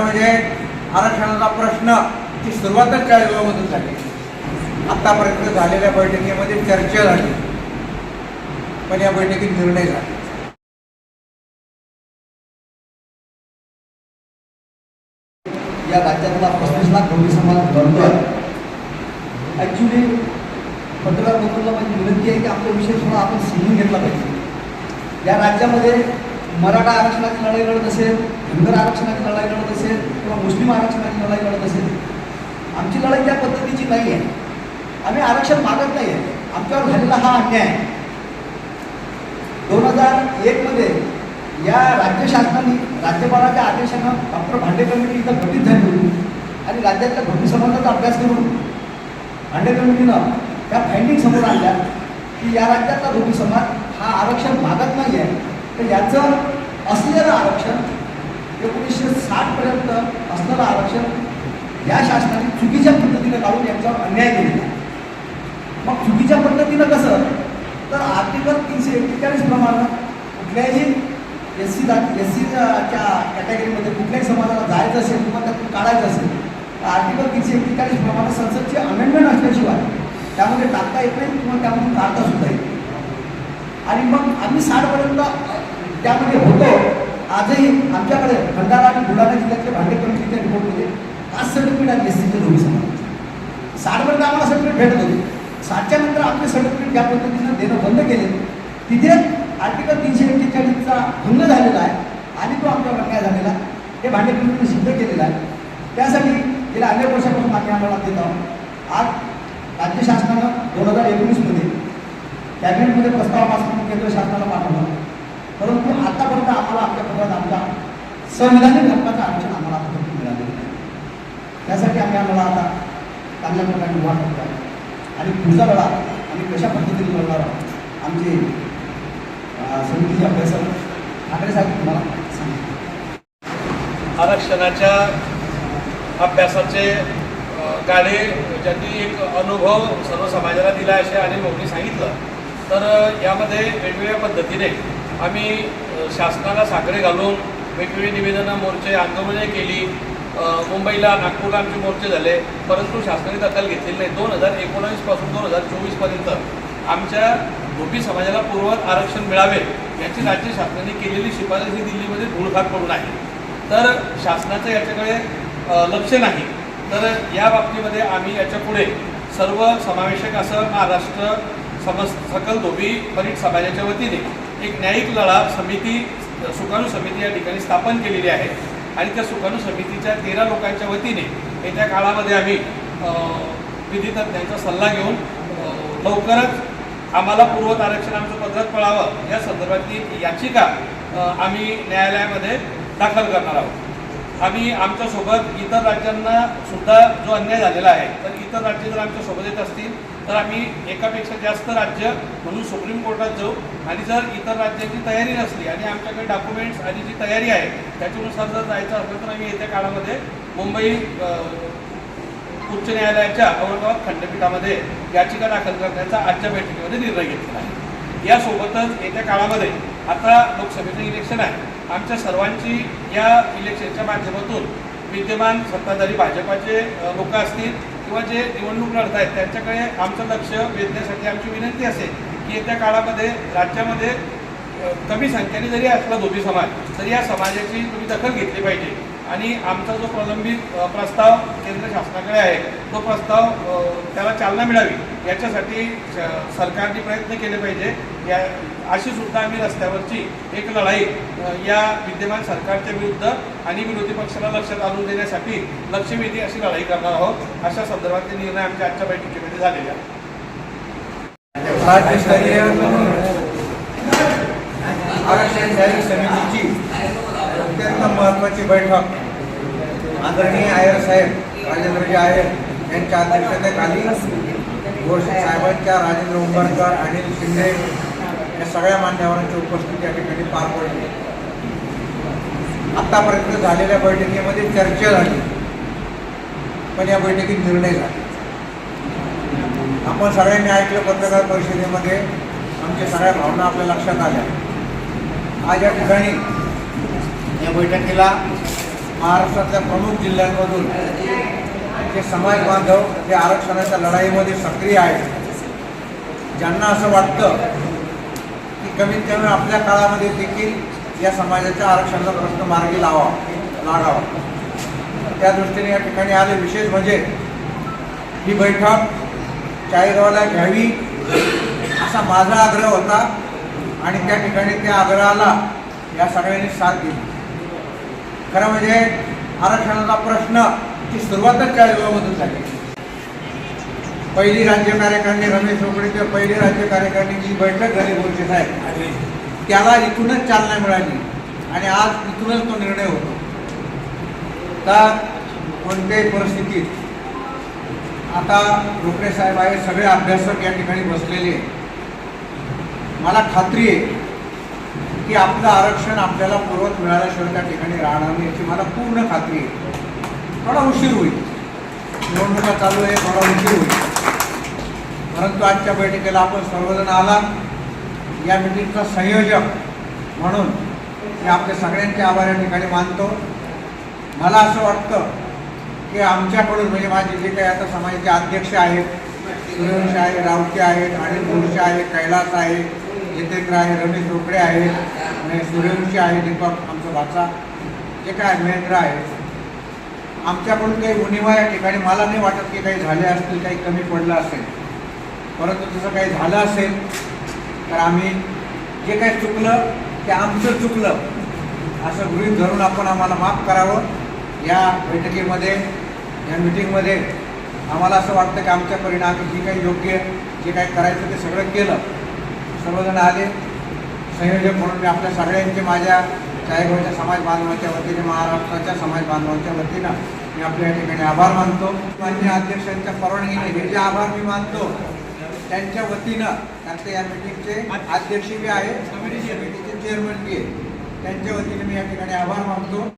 म्हणजे आरक्षणाचा प्रश्न ती सुरुवातच चाळीसगावमधून झाली. आत्तापर्यंत झालेल्या बैठकीमध्ये चर्चा झाली. पण या बैठकीत निर्णय झाला. या राज्यातला पस्तीस लाख गौरी समाज बनतोय ॲक्च्युली पत्रकार बंधूंना माझी विनंती आहे की आपला विषय थोडा आपण समजून घेतला पाहिजे. या राज्यामध्ये मराठा आरक्षणाची लढाई लढत असेल धनगर आरक्षणाची लढाई लढत असेल किंवा मुस्लिम आरक्षणाची लढाई लढत असेल आमची लढाई त्या पद्धतीची नाही आहे. आम्ही आरक्षण मागत नाही आहे. आमच्यावर झालेला हा अन्याय. आहे दोन हजार एकमध्ये या राज्य शासनाने राज्यपालाच्या आदेशानं डॉक्टर भांडे कमिटी इथं गठीत झाली होती. आणि राज्यातल्या भक्ती समाजाचा अभ्यास करून भांडे कमिटीनं त्या फायंडिंग समोर आणल्या की या राज्यातला धोबी समाज हा आरक्षण मागत नाही आहे. तर याचं असलेलं आरक्षण एकोणीसशे साठपर्यंत असलेलं आरक्षण या शासनाने चुकीच्या पद्धतीनं काढून यांच्यावर अन्याय केलेला मग चुकीच्या पद्धतीनं कसं? तर आर्टिकल तीनशे एक्केचाळीस प्रमाणे कुठल्याही एस सी जाती एस सीच्या कॅटेगरीमध्ये कुठल्याही समाजाला जायचं असेल किंवा त्यातून काढायचं असेल तर आर्टिकल तीनशे एक्केचाळीस प्रमाणे संसदची अमेंडमेंट असल्याशिवाय त्यामध्ये टाकता येत नाही किंवा त्यामधून काढता सुद्धा येत आणि मग आम्ही साठपर्यंत त्यामध्ये होतो आजही आमच्याकडे भंडारा आणि बुलढाणा जिल्ह्यातले भांडे रिपोर्ट रिपोर्टमध्ये पाच सर्टिफिकेट आणि एस सीचे दोन्ही समाजाचे साठपर्यंत आम्हाला सर्टिफिकेट भेटत होते. साठच्या नंतर आपले सर्टिफिकेट ज्या पद्धतीनं देणं बंद केले तिथे आर्टिकल तीनशे एक्केचाळीसचा भंग झालेला आहे आणि तो आमच्यावर अन्याय झालेला आहे. हे भांडे कमिटीने सिद्ध केलेलं आहे? त्यासाठी गेल्या अनेक वर्षापासून आम्ही आम्हाला देत आहोत. आज राज्य शासनानं दोन हजार एकोणीसमध्ये कॅबिनेटमध्ये प्रस्तावपासून केंद्र शासनाला पाठवला. परंतु आतापर्यंत आम्हाला आपल्या पत्रात आमच्या संविधानिक हक्काचं आरक्षण आम्हाला आतापर्यंत मिळालेलं नाही. त्यासाठी आम्ही आम्हाला आता चांगल्या प्रकारे उभा करतो आणि पुढचा लढा आम्ही कशा पद्धतीने लढणार आहोत आमचे समितीचे अभ्यासक ठाकरे साहेब तुम्हाला सांगितलं. आरक्षणाच्या अभ्यासाचे गाणे गाडे ज्यांनी एक अनुभव सर्व समाजाला दिला असे आणि भाऊनी सांगितलं तर यामध्ये वेगवेगळ्या पद्धतीने आम्ही शासनाला साखरे घालून वेगवेगळी निवेदनं मोर्चे आंदोलने केली. मुंबईला नागपूरला आमचे मोर्चे झाले. परंतु शासनाने दखल घेतलेली नाही. दोन हजार एकोणावीसपासून दोन हजार चोवीसपर्यंत आमच्या धोबी समाजाला पूर्वत आरक्षण मिळावे याची राज्य शासनाने केलेली शिफारस ही दिल्लीमध्ये धूळखात पडून आहे. तर शासनाचं याच्याकडे लक्ष नाही. तर या बाबतीमध्ये आम्ही याच्यापुढे सर्व समावेशक असं महाराष्ट्र समस सकल धोबी परीट समाजाच्या वतीने एक न्यायिक लढा समिती सुकाणू समिती या ठिकाणी स्थापन केलेली आहे. आणि त्या सुकाणू समितीच्या तेरा लोकांच्या वतीने येत्या काळामध्ये आम्ही विधितज्ञांचा सल्ला घेऊन लवकरच आम्हाला पूर्वत आरक्षण आमचं पद्धत पळावं. या संदर्भातली याचिका आम्ही न्यायालयामध्ये दाखल करणार आहोत. आम्ही आमच्यासोबत इतर राज्यांना सुद्धा जो अन्याय झालेला आहे तर इतर राज्य जर आमच्यासोबत येत असतील तर आम्ही एकापेक्षा जास्त राज्य म्हणून सुप्रीम कोर्टात जाऊ. आणि जर इतर राज्याची तयारी नसली आणि आमच्याकडे डॉक्युमेंट्स आणि जी तयारी आहे त्याच्यानुसार जर जायचं असलं तर आम्ही येत्या काळामध्ये मुंबई उच्च न्यायालयाच्या औरंगाबाद खंडपीठामध्ये याचिका दाखल करण्याचा आजच्या बैठकीमध्ये निर्णय घेतला आहे. यासोबतच येत्या काळामध्ये आता लोकसभेचं इलेक्शन आहे. आमच्या सर्वांची या इलेक्शनच्या माध्यमातून विद्यमान सत्ताधारी भाजपाचे लोक असतील किंवा जे निवडणूक लढत आहेत त्यांच्याकडे आमचं लक्ष वेधण्यासाठी आमची विनंती असेल की येत्या काळामध्ये राज्यामध्ये कमी संख्येने जरी असला धोबी समाज तरी या समाजाची तुम्ही दखल घेतली पाहिजे. आणि आमचा जो प्रलंबित प्रस्ताव केंद्र शासनाकडे आहे तो प्रस्ताव त्याला चालना मिळावी याच्यासाठी सरकारने प्रयत्न केले पाहिजे. या अशी सुद्धा आम्ही रस्त्यावरची एक लढाई या विद्यमान सरकारच्या विरुद्ध आणि विरोधी पक्षाला लक्षात आणून देण्यासाठी लक्षवेधी अशी लढाई करणार आहोत. अशा संदर्भातले निर्णय आमच्या आजच्या बैठकीमध्ये झालेले आहेत. राज्यस्तरीय आरक्षण समितीची अत्यंत महत्त्वाची बैठक. आदरणीय आयर साहेब राजेंद्रजी आयर यांच्या अध्यक्षतेखाली घोष साहेबांच्या राजेंद्र उंबरकर अनिल शिंदे या सगळ्या मान्यवरांची उपस्थिती या ठिकाणी पार पडली. आत्तापर्यंत झालेल्या बैठकीमध्ये चर्चा झाली पण या बैठकीत निर्णय झाला. आपण सगळ्यांनी ऐकलं पत्रकार परिषदेमध्ये आमच्या सगळ्या भावना आपल्या लक्षात आल्या. आज या ठिकाणी या बैठकीला महाराष्ट्रातल्या प्रमुख जिल्ह्यांमधून जे समाज बांधव जे आरक्षणाच्या लढाईमध्ये सक्रिय आहेत ज्यांना असं वाटतं की कमीत कमी आपल्या काळामध्ये देखील या समाजाच्या आरक्षणाचा प्रश्न मार्गी लावा लागावा. त्या दृष्टीने या ठिकाणी आले. विशेष म्हणजे ही बैठक चाळीसगावला घ्यावी असा माझा आग्रह होता आणि त्या ठिकाणी त्या आग्रहाला या सगळ्यांनी साथ दिली. खरं म्हणजे आरक्षणाचा प्रश्न ती सुरुवातच चाळीसगावमधून झाली. पहिली राज्य कार्यकारिणी रमेश रोकडे पहिली राज्य कार्यकारिणी जी बैठक झाली बोलते साहेब त्याला इथूनच चालना मिळाली आणि आज इथूनच तो निर्णय होतो. तर कोणत्याही परिस्थितीत आता रोकडे साहेब आहे सगळे अभ्यासक या ठिकाणी बसलेले. मला खात्री आहे की आपलं आरक्षण आपल्याला पूर्वत मिळाल्याशिवाय त्या ठिकाणी राहणार नाही याची मला पूर्ण खात्री आहे. थोडा उशीर होईल. निवडणुका चालू आहे थोडा उशीर होईल. परंतु आजच्या बैठकीला आपण सर्वजण आला या मिटिंगचा संयोजक म्हणून मी आपल्या सगळ्यांचे आभार या ठिकाणी मानतो. मला असं वाटतं की आमच्याकडून म्हणजे माझे जे काही आता समाजाचे अध्यक्ष आहेत सुरेश आहे रावते आहेत आणि गोडसे आहे कैलास आहे जितेंद्र आहे रमेश रोकडे आहेत आणि सूर्यवंशी आहे दीपक आमचा भाचा. जे काय महेंद्र आहे. आमच्याकडून काही उणिवा या ठिकाणी मला नाही वाटत की काही झाले असतील काही कमी पडलं असेल. परंतु तसं काही झालं असेल तर आम्ही जे काही चुकलं ते आमचं चुकलं. असं गृहीत धरून आपण आम्हाला माफ करावं. या बैठकीमध्ये या मिटिंगमध्ये आम्हाला असं वाटतं की आमच्या आम्ही जी काही योग्य जे काही करायचं ते सगळं केलं. सर्वजण आले. संयोजक म्हणून मी आपल्या सगळ्यांचे माझ्या चाळीगावच्या समाज बांधवांच्या वतीने महाराष्ट्राच्या समाज बांधवांच्या वतीनं मी आपल्या या ठिकाणी आभार मानतो. मान्य अध्यक्षांच्या परवानगीने हे जे आभार मी मानतो त्यांच्या वतीनं त्यांचे या मिटिंगचे अध्यक्ष बी आहे समितीचे चेअरमन बी आहे त्यांच्या वतीने मी या ठिकाणी आभार मानतो.